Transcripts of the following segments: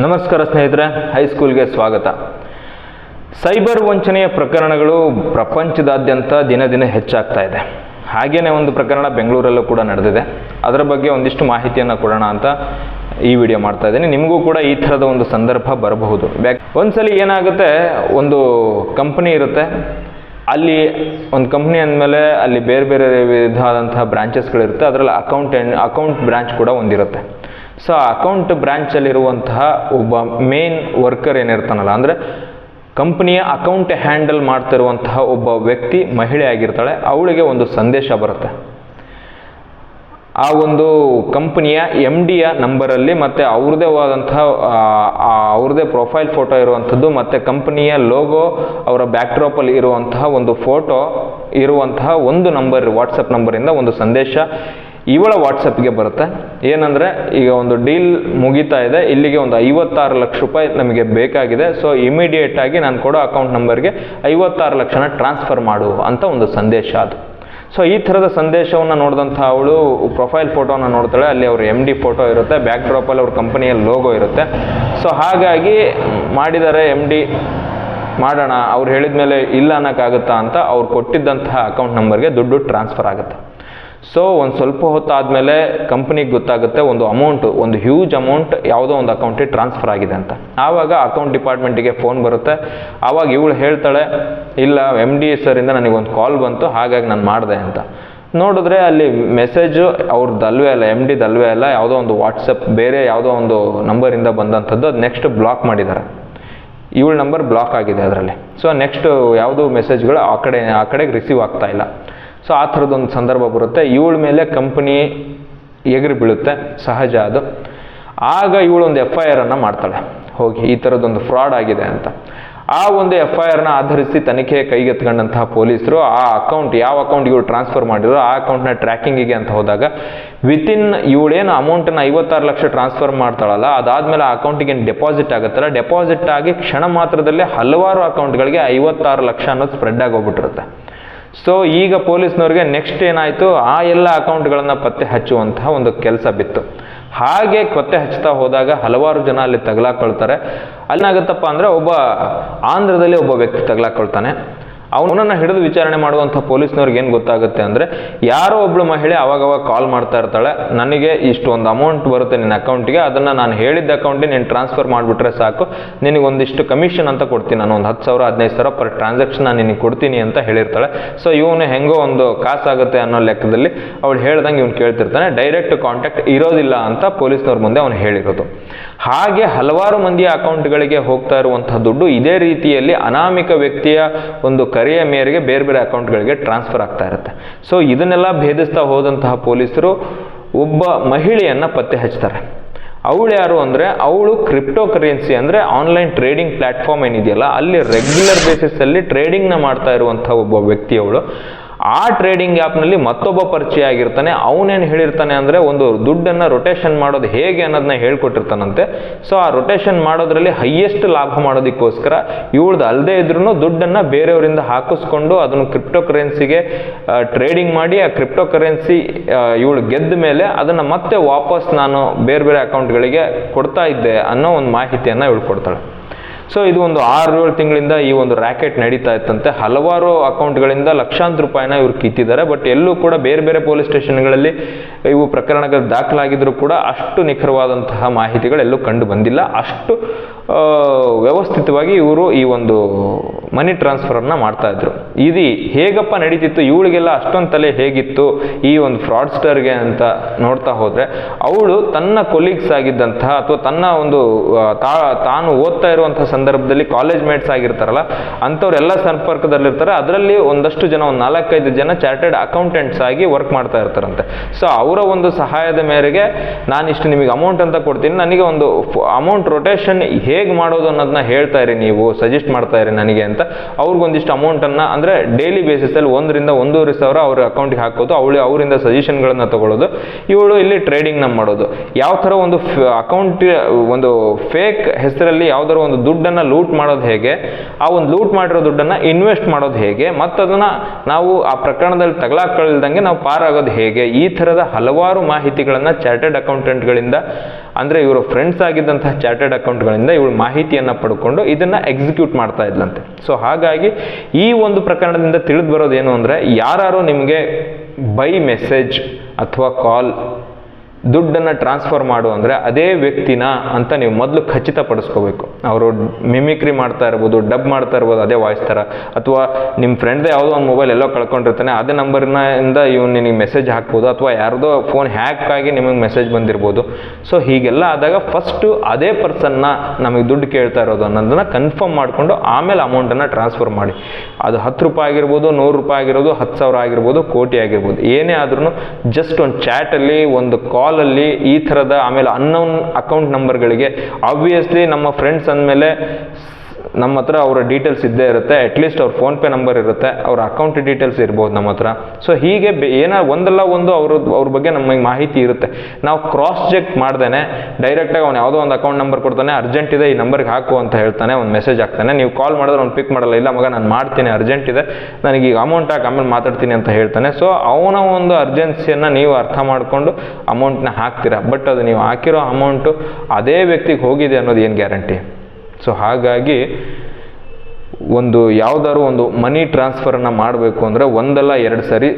ನಮಸ್ಕಾರ ಸ್ನೇಹಿತರೆ ಹೈಸ್ಕೂಲ್ಗೆ ಸ್ವಾಗತ. ಸೈಬರ್ ವಂಚನೆಯ ಪ್ರಕರಣಗಳು ಪ್ರಪಂಚದಾದ್ಯಂತ ದಿನ ದಿನ ಹೆಚ್ಚಾಗ್ತಾ ಇದೆ. ಹಾಗೇನೆ ಒಂದು ಪ್ರಕರಣ ಬೆಂಗಳೂರಲ್ಲೂ ಕೂಡ ನಡೆದಿದೆ. ಅದರ ಬಗ್ಗೆ ಒಂದಿಷ್ಟು ಮಾಹಿತಿಯನ್ನು ಕೊಡೋಣ ಅಂತ ಈ ವಿಡಿಯೋ ಮಾಡ್ತಾ ಇದ್ದೀನಿ. ನಿಮಗೂ ಕೂಡ ಈ ಥರದ ಒಂದು ಸಂದರ್ಭ ಬರಬಹುದು. ಬ್ಯಾಕ್ ಒಂದ್ಸಲಿ ಏನಾಗುತ್ತೆ, ಒಂದು ಕಂಪನಿ ಇರುತ್ತೆ. ಅಲ್ಲಿ ಒಂದು ಕಂಪ್ನಿ ಅಂದಮೇಲೆ ಅಲ್ಲಿ ಬೇರೆ ಬೇರೆ ವಿಧವಾದಂತಹ ಬ್ರಾಂಚಸ್ಗಳಿರುತ್ತೆ ಅದರಲ್ಲಿ ಅಕೌಂಟ್ ಅಕೌಂಟ್ ಬ್ರಾಂಚ್ ಕೂಡ ಒಂದಿರುತ್ತೆ. ಸೊ ಆ ಅಕೌಂಟ್ ಬ್ರ್ಯಾಂಚಲ್ಲಿರುವಂತಹ ಒಬ್ಬ ಮೇನ್ ವರ್ಕರ್ ಏನಿರ್ತಾನಲ್ಲ, ಅಂದರೆ ಕಂಪ್ನಿಯ ಅಕೌಂಟ್ ಹ್ಯಾಂಡಲ್ ಮಾಡ್ತಿರುವಂತಹ ಒಬ್ಬ ವ್ಯಕ್ತಿ ಮಹಿಳೆ ಆಗಿರ್ತಾಳೆ, ಅವಳಿಗೆ ಒಂದು ಸಂದೇಶ ಬರುತ್ತೆ. ಆ ಒಂದು ಕಂಪನಿಯ ಎಂ ಡಿಯ ನಂಬರಲ್ಲಿ ಮತ್ತು ಅವ್ರದ್ದೇ ಆದಂತಹ ಅವ್ರದ್ದೇ ಪ್ರೊಫೈಲ್ ಫೋಟೋ ಇರುವಂಥದ್ದು, ಮತ್ತು ಕಂಪನಿಯ ಲೋಗೋ ಅವರ ಬ್ಯಾಕ್ಡ್ರಾಪಲ್ಲಿ ಇರುವಂತಹ ಒಂದು ಫೋಟೋ ಇರುವಂತಹ ಒಂದು ನಂಬರ್ ವಾಟ್ಸಪ್ ನಂಬರಿಂದ ಒಂದು ಸಂದೇಶ ಇವಳ ವಾಟ್ಸಪ್ಗೆ ಬರುತ್ತೆ. ಏನಂದರೆ ಈಗ ಒಂದು ಡೀಲ್ ಮುಗಿತಾ ಇದೆ. ಇಲ್ಲಿಗೆ ಒಂದು ಐವತ್ತಾರು ಲಕ್ಷ ರೂಪಾಯಿ ನಮಗೆ ಬೇಕಾಗಿದೆ. ಸೊ ಇಮಿಡಿಯೇಟ್ ಆಗಿ ನಾನು ಕೊಡೋ ಅಕೌಂಟ್ ನಂಬರ್ಗೆ ಐವತ್ತಾರು ಲಕ್ಷನ ಟ್ರಾನ್ಸ್ಫರ್ ಮಾಡು ಅಂತ ಒಂದು ಸಂದೇಶ ಅದು. ಸೊ ಈ ಥರದ ಸಂದೇಶವನ್ನು ನೋಡಿದಂಥ ಅವಳು ಪ್ರೊಫೈಲ್ ಫೋಟೋನ ನೋಡ್ತಾಳೆ. ಅಲ್ಲಿ ಅವ್ರ ಎಂ ಡಿ ಫೋಟೋ ಇರುತ್ತೆ. ಬ್ಯಾಕ್ ಡ್ರಾಪಲ್ಲಿ ಅವ್ರ ಕಂಪನಿಯ ಲೋಗೋ ಇರುತ್ತೆ. ಸೊ ಹಾಗಾಗಿ ಮಾಡಿದ್ದಾರೆ ಎಂ ಡಿ ಮಾಡೋಣ. ಅವ್ರು ಹೇಳಿದ ಮೇಲೆ ಇಲ್ಲ ಅನ್ನೋಕ್ಕಾಗುತ್ತಾ ಅಂತ ಅವ್ರು ಕೊಟ್ಟಿದ್ದಂತಹ ಅಕೌಂಟ್ ನಂಬರ್ಗೆ ದುಡ್ಡು ಟ್ರಾನ್ಸ್ಫರ್ ಆಗುತ್ತೆ. ಸೊ ಒಂದು ಸ್ವಲ್ಪ ಹೊತ್ತಾದಮೇಲೆ ಕಂಪ್ನಿಗೆ ಗೊತ್ತಾಗುತ್ತೆ ಒಂದು ಅಮೌಂಟು ಒಂದು ಹ್ಯೂಜ್ ಅಮೌಂಟ್ ಯಾವುದೋ ಒಂದು ಅಕೌಂಟಿಗೆ ಟ್ರಾನ್ಸ್ಫರ್ ಆಗಿದೆ ಅಂತ. ಆವಾಗ ಅಕೌಂಟ್ ಡಿಪಾರ್ಟ್ಮೆಂಟಿಗೆ ಫೋನ್ ಬರುತ್ತೆ. ಆವಾಗ ಇವಳು ಹೇಳ್ತಾಳೆ, ಇಲ್ಲ ಎಂ ಡಿ ಸರಿಂದ ನನಗೊಂದು ಕಾಲ್ ಬಂತು, ಹಾಗಾಗಿ ನಾನು ಮಾಡಿದೆ ಅಂತ. ನೋಡಿದ್ರೆ ಅಲ್ಲಿ ಮೆಸೇಜು ಅವ್ರದ್ದು ಅಲ್ವೇ ಅಲ್ಲ ಎಂ ಡಿದು ಅಲ್ವೇ ಅಲ್ಲ, ಯಾವುದೋ ಒಂದು ವಾಟ್ಸಪ್ ಬೇರೆ ಯಾವುದೋ ಒಂದು ನಂಬರಿಂದ ಬಂದಂಥದ್ದು ಅದು ನೆಕ್ಸ್ಟ್ ಬ್ಲಾಕ್ ಮಾಡಿದ್ದಾರೆ ಇವಳ ನಂಬರ್ ಬ್ಲಾಕ್ ಆಗಿದೆ ಅದರಲ್ಲಿ. ಸೊ ನೆಕ್ಸ್ಟ್ ಯಾವುದು ಮೆಸೇಜ್ಗಳು ಆ ಕಡೆ, ಆ ಕಡೆಗೆ ರಿಸೀವ್ ಆಗ್ತಾ ಇಲ್ಲ. ಸೊ ಆ ಥರದ್ದೊಂದು ಸಂದರ್ಭ ಬರುತ್ತೆ. ಇವಳ ಮೇಲೆ ಕಂಪನಿ ಎಗರಿ ಬೀಳುತ್ತೆ. ಸಹಜ ಅದು. ಆಗ ಇವಳು ಒಂದು ಎಫ್ ಐ ಆರನ್ನು ಮಾಡ್ತಾಳೆ. ಹೋಗಿ ಈ ಥರದ್ದೊಂದು ಫ್ರಾಡ್ ಆಗಿದೆ ಅಂತ. ಆ ಒಂದು ಎಫ್ ಐ ಆರ್ನ ಆಧರಿಸಿ ತನಿಖೆ ಕೈಗೆತ್ಕೊಂಡಂತಹ ಪೊಲೀಸರು ಆ ಅಕೌಂಟ್ ಯಾವ ಅಕೌಂಟ್ ಇವಳು ಟ್ರಾನ್ಸ್ಫರ್ ಮಾಡಿದ್ರು ಆ ಅಕೌಂಟ್ನ ಟ್ರ್ಯಾಕಿಂಗಿಗೆ ಅಂತ ಹೋದಾಗ ವಿತಿನ್ ಇವಳೇನು ಅಮೌಂಟನ್ನು ಐವತ್ತಾರು ಲಕ್ಷ ಟ್ರಾನ್ಸ್ಫರ್ ಮಾಡ್ತಾಳಲ್ಲ, ಅದಾದಮೇಲೆ ಆ ಅಕೌಂಟಿಗೆ ಡೆಪಾಸಿಟ್ ಆಗುತ್ತಲ್ಲ ಡೆಪಾಸಿಟ್ ಆಗಿ ಕ್ಷಣ ಮಾತ್ರದಲ್ಲೇ ಹಲವಾರು ಅಕೌಂಟ್ಗಳಿಗೆ ಐವತ್ತಾರು ಲಕ್ಷ ಅನ್ನೋದು ಸ್ಪ್ರೆಡ್ ಆಗೋಗ್ಬಿಟ್ಟಿರುತ್ತೆ. ಸೊ ಈಗ ಪೊಲೀಸ್ನವ್ರಿಗೆ ನೆಕ್ಸ್ಟ್ ಏನಾಯಿತು? ಆ ಎಲ್ಲ ಅಕೌಂಟ್ಗಳನ್ನು ಪತ್ತೆ ಹಚ್ಚುವಂತಹ ಒಂದು ಕೆಲಸ ಬಿತ್ತು. ಹಾಗೆ ಪತ್ತೆ ಹಚ್ತಾ ಹೋದಾಗ ಹಲವಾರು ಜನ ಅಲ್ಲಿ ತಗಲಾಕೊಳ್ತಾರೆ. ಅಲ್ಲಿನಾಗತ್ತಪ್ಪ ಅಂದರೆ ಒಬ್ಬ ಆಂಧ್ರದಲ್ಲಿ ಒಬ್ಬ ವ್ಯಕ್ತಿ ತಗಲಾಕೊಳ್ತಾನೆ. ಅವನನ್ನು ಹಿಡಿದು ವಿಚಾರಣೆ ಮಾಡುವಂಥ ಪೊಲೀಸ್ನವ್ರಿಗೆ ಏನು ಗೊತ್ತಾಗುತ್ತೆ ಅಂದರೆ, ಯಾರೋ ಒಬ್ಳು ಮಹಿಳೆ ಅವಾಗವಾಗ ಕಾಲ್ ಮಾಡ್ತಾ ಇರ್ತಾಳೆ, ನನಗೆ ಇಷ್ಟು ಒಂದು ಅಮೌಂಟ್ ಬರುತ್ತೆ ನಿನ್ನ ಅಕೌಂಟಿಗೆ ಅದನ್ನು ನಾನು ಹೇಳಿದ್ದ ಅಕೌಂಟಿಗೆ ನೀನು ಟ್ರಾನ್ಸ್ಫರ್ ಮಾಡಿಬಿಟ್ರೆ ಸಾಕು. ನಿನಗೆ ಒಂದಿಷ್ಟು ಕಮಿಷನ್ ಅಂತ ಕೊಡ್ತೀನಿ ನಾನು, ಒಂದು ಹತ್ತು ಸಾವಿರ, ಹದಿನೈದು ಸಾವಿರ ಪರ್ ಟ್ರಾನ್ಸಾಕ್ಷನ್ ನಾನು ನಿನಗೆ ಕೊಡ್ತೀನಿ ಅಂತ ಹೇಳಿರ್ತಾಳೆ. ಸೊ ಇವನು ಹೆಂಗೋ ಒಂದು ಕಾಸಾಗುತ್ತೆ ಅನ್ನೋ ಲೆಕ್ಕದಲ್ಲಿ ಅವಳು ಹೇಳ್ದಂಗೆ ಇವ್ನು ಕೇಳ್ತಿರ್ತಾನೆ. ಡೈರೆಕ್ಟ್ ಕಾಂಟ್ಯಾಕ್ಟ್ ಇರೋದಿಲ್ಲ ಅಂತ ಪೊಲೀಸ್ನವ್ರ ಮುಂದೆ ಅವನು ಹೇಳಿರೋದು. ಹಾಗೆ ಹಲವಾರು ಮಂದಿಯ ಅಕೌಂಟ್ಗಳಿಗೆ ಹೋಗ್ತಾ ಇರುವಂತಹ ದುಡ್ಡು ಇದೇ ರೀತಿಯಲ್ಲಿ ಅನಾಮಿಕ ವ್ಯಕ್ತಿಯ ಒಂದು ಕರೆಯ ಮೇರೆಗೆ ಬೇರೆ ಬೇರೆ ಅಕೌಂಟ್ಗಳಿಗೆ ಟ್ರಾನ್ಸ್ಫರ್ ಆಗ್ತಾ ಇರುತ್ತೆ. ಸೊ ಇದನ್ನೆಲ್ಲ ಭೇದಿಸ್ತಾ ಹೋದಂತಹ ಪೊಲೀಸರು ಒಬ್ಬ ಮಹಿಳೆಯನ್ನು ಪತ್ತೆ ಹಚ್ತಾರೆ. ಅವಳು ಯಾರು ಅಂದರೆ, ಅವಳು ಕ್ರಿಪ್ಟೋ ಕರೆನ್ಸಿ ಅಂದರೆ ಆನ್ಲೈನ್ ಟ್ರೇಡಿಂಗ್ ಪ್ಲ್ಯಾಟ್ಫಾರ್ಮ್ ಏನಿದೆಯಲ್ಲ, ಅಲ್ಲಿ ರೆಗ್ಯುಲರ್ ಬೇಸಿಸಲ್ಲಿ ಟ್ರೇಡಿಂಗ್ನ ಮಾಡ್ತಾ ಇರುವಂಥ ಒಬ್ಬ ವ್ಯಕ್ತಿ ಅವಳು. ಆ ಟ್ರೇಡಿಂಗ್ ಆ್ಯಪ್ನಲ್ಲಿ ಮತ್ತೊಬ್ಬ ಪರಿಚಯ ಆಗಿರ್ತಾನೆ. ಅವನೇನು ಹೇಳಿರ್ತಾನೆ ಅಂದರೆ ಒಂದು ದುಡ್ಡನ್ನು ರೊಟೇಷನ್ ಮಾಡೋದು ಹೇಗೆ ಅನ್ನೋದನ್ನ ಹೇಳ್ಕೊಟ್ಟಿರ್ತಾನಂತೆ. ಸೊ ಆ ರೊಟೇಷನ್ ಮಾಡೋದ್ರಲ್ಲಿ ಹೈಯೆಸ್ಟ್ ಲಾಭ ಮಾಡೋದಕ್ಕೋಸ್ಕರ ಇವಳ್ದು ಅಲ್ಲದೆ ಇದ್ರೂ ದುಡ್ಡನ್ನು ಬೇರೆಯವರಿಂದ ಹಾಕಿಸ್ಕೊಂಡು ಅದನ್ನು ಕ್ರಿಪ್ಟೋ ಕರೆನ್ಸಿಗೆ ಟ್ರೇಡಿಂಗ್ ಮಾಡಿ, ಆ ಕ್ರಿಪ್ಟೋ ಕರೆನ್ಸಿ ಇವಳು ಗೆದ್ದ ಮೇಲೆ ಅದನ್ನು ಮತ್ತೆ ವಾಪಸ್ ನಾನು ಬೇರೆ ಬೇರೆ ಅಕೌಂಟ್ಗಳಿಗೆ ಕೊಡ್ತಾ ಇದ್ದೆ ಅನ್ನೋ ಒಂದು ಮಾಹಿತಿಯನ್ನು ಇವಳು ಕೊಡ್ತಾಳೆ. ಸೊ ಇದು ಒಂದು ಆರು ಏಳು ತಿಂಗಳಿಂದ ಈ ಒಂದು ರ್ಯಾಕೆಟ್ ನಡೀತಾ ಇತ್ತಂತೆ. ಹಲವಾರು ಅಕೌಂಟ್ಗಳಿಂದ ಲಕ್ಷಾಂತರ ರೂಪಾಯಿನ ಇವ್ರು ಕಿತ್ತಿದ್ದಾರೆ. ಬಟ್ ಎಲ್ಲೂ ಕೂಡ ಬೇರೆ ಬೇರೆ ಪೊಲೀಸ್ ಸ್ಟೇಷನ್ಗಳಲ್ಲಿ ಇವು ಪ್ರಕರಣಗಳು ದಾಖಲಾಗಿದ್ರು ಕೂಡ ಅಷ್ಟು ನಿಖರವಾದಂತಹ ಮಾಹಿತಿಗಳೆಲ್ಲೂ ಕಂಡು ಬಂದಿಲ್ಲ. ಅಷ್ಟು ವ್ಯವಸ್ಥಿತವಾಗಿ ಇವರು ಈ ಒಂದು ಮನಿ ಟ್ರಾನ್ಸ್ಫರನ್ನು ಮಾಡ್ತಾಯಿದ್ರು ಇದು ಹೇಗಪ್ಪ ನಡೀತಿತ್ತು, ಇವಳಿಗೆಲ್ಲ ಅಷ್ಟೊಂದು ತಲೆ ಹೇಗಿತ್ತು, ಈ ಒಂದು ಫ್ರಾಡ್ಸ್ಟರ್ಗೆ ಅಂತ ನೋಡ್ತಾ ಹೋದರೆ, ಅವಳು ತನ್ನ ಕೊಲೀಗ್ಸ್ ಆಗಿದ್ದಂತಹ ಅಥವಾ ತನ್ನ ಒಂದು ತಾ, ತಾನು ಓದ್ತಾ ಇರುವಂತಹ ಸಂದರ್ಭದಲ್ಲಿ ಕಾಲೇಜ್ ಮೇಟ್ಸ್ ಆಗಿರ್ತಾರಲ್ಲ, ಅಂಥವ್ರೆಲ್ಲ ಸಂಪರ್ಕದಲ್ಲಿರ್ತಾರೆ, ಅದರಲ್ಲಿ ಒಂದಷ್ಟು ಜನ, ಒಂದು ನಾಲ್ಕೈದು ಜನ ಚಾರ್ಟೆಡ್ ಅಕೌಂಟೆಂಟ್ಸ್ ಆಗಿ ವರ್ಕ್ ಮಾಡ್ತಾ ಇರ್ತಾರಂತೆ. ಸೊ ಅವರ ಒಂದು ಸಹಾಯದ ಮೇರೆಗೆ ನಾನಿಷ್ಟು ನಿಮಗೆ ಅಮೌಂಟ್ ಅಂತ ಕೊಡ್ತೀನಿ, ನನಗೆ ಒಂದು ಅಮೌಂಟ್ ರೊಟೇಷನ್ ಹೇಗೆ ಮಾಡೋದು ಅನ್ನೋದನ್ನ ಹೇಳ್ತಾ ಇರಿ ನೀವು ಸಜೆಸ್ಟ್ ಮಾಡ್ತಾ ಇರಿ ನನಗೆ ಅಂತ. ಅವ್ರಿಗೊಂದಿಷ್ಟು ಅಮೌಂಟನ್ನು ಅಂದರೆ ಡೈಲಿ ಬೇಸಿಸಲ್ಲಿ ಒಂದರಿಂದ ಒಂದೂವರೆ ಸಾವಿರ ಅವ್ರ ಅಕೌಂಟಿಗೆ ಹಾಕೋದು, ಅವಳು ಅವರಿಂದ ಸಜೆಷನ್ಗಳನ್ನು ತಗೊಳ್ಳೋದು ಇವಳು ಇಲ್ಲಿ ಟ್ರೇಡಿಂಗ್ನ ಮಾಡೋದು. ಯಾವ ಥರ ಒಂದು ಅಕೌಂಟ್ ಒಂದು ಫೇಕ್ ಹೆಸರಲ್ಲಿ ಯಾವ್ದಾರು ಒಂದು ದುಡ್ಡನ್ನು ಲೂಟ್ ಮಾಡೋದು ಹೇಗೆ, ಆ ಒಂದು ಲೂಟ್ ಮಾಡಿರೋ ದುಡ್ಡನ್ನು ಇನ್ವೆಸ್ಟ್ ಮಾಡೋದು ಹೇಗೆ, ಮತ್ತದನ್ನು ನಾವು ಆ ಪ್ರಕರಣದಲ್ಲಿ ತಗಲಾಕೊಳ್ಳದಂಗೆ ನಾವು ಪಾರಾಗೋದು ಹೇಗೆ, ಈ ಥರದ ಹಲವಾರು ಮಾಹಿತಿಗಳನ್ನು ಚಾರ್ಟೆಡ್ ಅಕೌಂಟೆಂಟ್ಗಳಿಂದ ಅಂದರೆ ಇವರು ಫ್ರೆಂಡ್ಸ್ ಆಗಿದ್ದಂತಹ ಚಾರ್ಟೆಡ್ ಅಕೌಂಟ್ಗಳಿಂದ ಇವಳು ಮಾಹಿತಿಯನ್ನು ಪಡ್ಕೊಂಡು ಇದನ್ನು ಎಕ್ಸಿಕ್ಯೂಟ್ ಮಾಡ್ತಾ ಇದ್ಲಂತೆ. ಸೊ ಹಾಗಾಗಿ ಈ ಒಂದು ಪ್ರಕರಣದಿಂದ ತಿಳಿದು ಬರೋದೇನು ಅಂದರೆ ಯಾರು ನಿಮಗೆ ಬೈ ಮೆಸೇಜ್ ಅಥವಾ ಕಾಲ್ ದುಡ್ಡನ್ನು ಟ್ರಾನ್ಸ್ಫರ್ ಮಾಡು ಅಂದರೆ ಅದೇ ವ್ಯಕ್ತಿನ ಅಂತ ನೀವು ಮೊದಲು ಖಚಿತಪಡಿಸ್ಕೋಬೇಕು. ಅವರು ಮಿಮಿಕ್ರಿ ಮಾಡ್ತಾ ಇರ್ಬೋದು ಡಬ್ ಮಾಡ್ತಾ ಇರ್ಬೋದು, ಅದೇ ವಾಯ್ಸ್ ಥರ ಅಥವಾ ನಿಮ್ಮ ಫ್ರೆಂಡ್ದೇ ಯಾವುದೋ ಒಂದು ಮೊಬೈಲ್ ಎಲ್ಲೋ ಕಳ್ಕೊಂಡಿರ್ತಾನೆ, ಅದೇ ನಂಬರ್ನಿಂದ ಇವ್ನು ನಿನಗೆ ಮೆಸೇಜ್ ಹಾಕ್ಬೋದು, ಅಥವಾ ಯಾರ್ದೋ ಫೋನ್ ಹ್ಯಾಕ್ ಆಗಿ ನಿಮಗೆ ಮೆಸೇಜ್ ಬಂದಿರ್ಬೋದು. ಸೊ ಹೀಗೆಲ್ಲ ಆದಾಗ ಫಸ್ಟು ಅದೇ ಪರ್ಸನ್ನ ನಮಗೆ ದುಡ್ಡು ಕೇಳ್ತಾ ಇರೋದು ಅನ್ನೋದನ್ನು ಕನ್ಫರ್ಮ್ ಮಾಡಿಕೊಂಡು ಆಮೇಲೆ ಅಮೌಂಟನ್ನು ಟ್ರಾನ್ಸ್ಫರ್ ಮಾಡಿ. ಅದು ಹತ್ತು ರೂಪಾಯಿ ಆಗಿರ್ಬೋದು, ನೂರು ರೂಪಾಯಿ ಆಗಿರ್ಬೋದು, ಹತ್ತು ಸಾವಿರ ಆಗಿರ್ಬೋದು, ಕೋಟಿ ಆಗಿರ್ಬೋದು. ಏನೇ ಆದ್ರೂ ಜಸ್ಟ್ ಒಂದು ಚಾಟಲ್ಲಿ ಒಂದು ಕಾಲಲ್ಲಿ ಈ ಥರದ ಆಮೇಲೆ ಅನ್ನೋನ್ ಅಕೌಂಟ್ ನಂಬರ್ಗಳಿಗೆ ಆಬ್ವಿಯಸ್ಲಿ ನಮ್ಮ ಫ್ರೆಂಡ್ಸ್ ಅಂದಮೇಲೆ ನಮ್ಮ ಹತ್ರ ಅವರ ಡೀಟೇಲ್ಸ್ ಇದ್ದೇ ಇರುತ್ತೆ. ಅಟ್ಲೀಸ್ಟ್ ಅವ್ರ ಫೋನ್ಪೇ ನಂಬರ್ ಇರುತ್ತೆ. ಅವ್ರ ಅಕೌಂಟ್ ಡೀಟೇಲ್ಸ್ ಇರ್ಬೋದು ನಮ್ಮ ಹತ್ರ. ಸೊ ಹೀಗೆ ಏನೋ ಒಂದಲ್ಲ ಒಂದು ಅವ್ರ ಅವ್ರ ಬಗ್ಗೆ ನಮಗೆ ಮಾಹಿತಿ ಇರುತ್ತೆ. ನಾವು ಕ್ರಾಸ್ ಚೆಕ್ ಮಾಡ್ದೇನೆ ಡೈರೆಕ್ಟಾಗಿ ಅವ್ನು ಯಾವುದೋ ಒಂದು ಅಕೌಂಟ್ ನಂಬರ್ ಕೊಡ್ತಾನೆ ಅರ್ಜೆಂಟ್ ಇದೆ, ಈ ನಂಬರ್ಗೆ ಹಾಕು ಅಂತ ಹೇಳ್ತಾನೆ, ಒಂದು ಮೆಸೇಜ್ ಹಾಕ್ತಾನೆ. ನೀವು ಕಾಲ್ ಮಾಡಿದ್ರೆ ಅವ್ನು ಪಿಕ್ ಮಾಡಲ್ಲ, ಇಲ್ಲ ಮಗ ನಾನು ಮಾಡ್ತೀನಿ ಅರ್ಜೆಂಟ್ ಇದೆ, ನನಗೆ ಈಗ ಅಮೌಂಟ್ ಹಾಕಿ, ಆಮೇಲೆ ಮಾತಾಡ್ತೀನಿ ಅಂತ ಹೇಳ್ತಾನೆ. ಸೊ ಅವನ ಒಂದು ಅರ್ಜೆನ್ಸಿಯನ್ನು ನೀವು ಅರ್ಥ ಮಾಡಿಕೊಂಡು ಅಮೌಂಟ್ನ ಹಾಕ್ತೀರಾ. ಬಟ್ ಅದು ನೀವು ಹಾಕಿರೋ ಅಮೌಂಟು ಅದೇ ವ್ಯಕ್ತಿಗೆ ಹೋಗಿದೆ ಅನ್ನೋದು ಏನು ಗ್ಯಾರಂಟಿ ಸೊ ಹಾಗಾಗಿ ಒಂದು ಯಾವುದಾದ್ರು ಒಂದು ಮನಿ ಟ್ರಾನ್ಸ್ಫರನ್ನು ಮಾಡಬೇಕು ಅಂದರೆ ಒಂದಲ್ಲ ಎರಡು ಸರಿ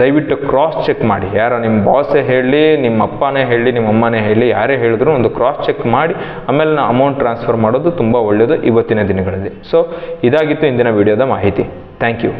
ದಯವಿಟ್ಟು ಕ್ರಾಸ್ ಚೆಕ್ ಮಾಡಿ. ಯಾರೋ ನಿಮ್ಮ ಬಾಸೇ ಹೇಳಿ, ನಿಮ್ಮ ಅಪ್ಪನೇ ಹೇಳಿ, ನಿಮ್ಮ ಅಮ್ಮನೇ ಹೇಳಿ, ಯಾರೇ ಹೇಳಿದ್ರು ಒಂದು ಕ್ರಾಸ್ ಚೆಕ್ ಮಾಡಿ, ಆಮೇಲೆ ನಾ ಅಮೌಂಟ್ ಟ್ರಾನ್ಸ್ಫರ್ ಮಾಡೋದು ತುಂಬ ಒಳ್ಳೆಯದು ಇವತ್ತಿನ ದಿನಗಳಲ್ಲಿ. ಸೊ ಇದಾಗಿತ್ತು ಇಂದಿನ ವಿಡಿಯೋದ ಮಾಹಿತಿ. Thank you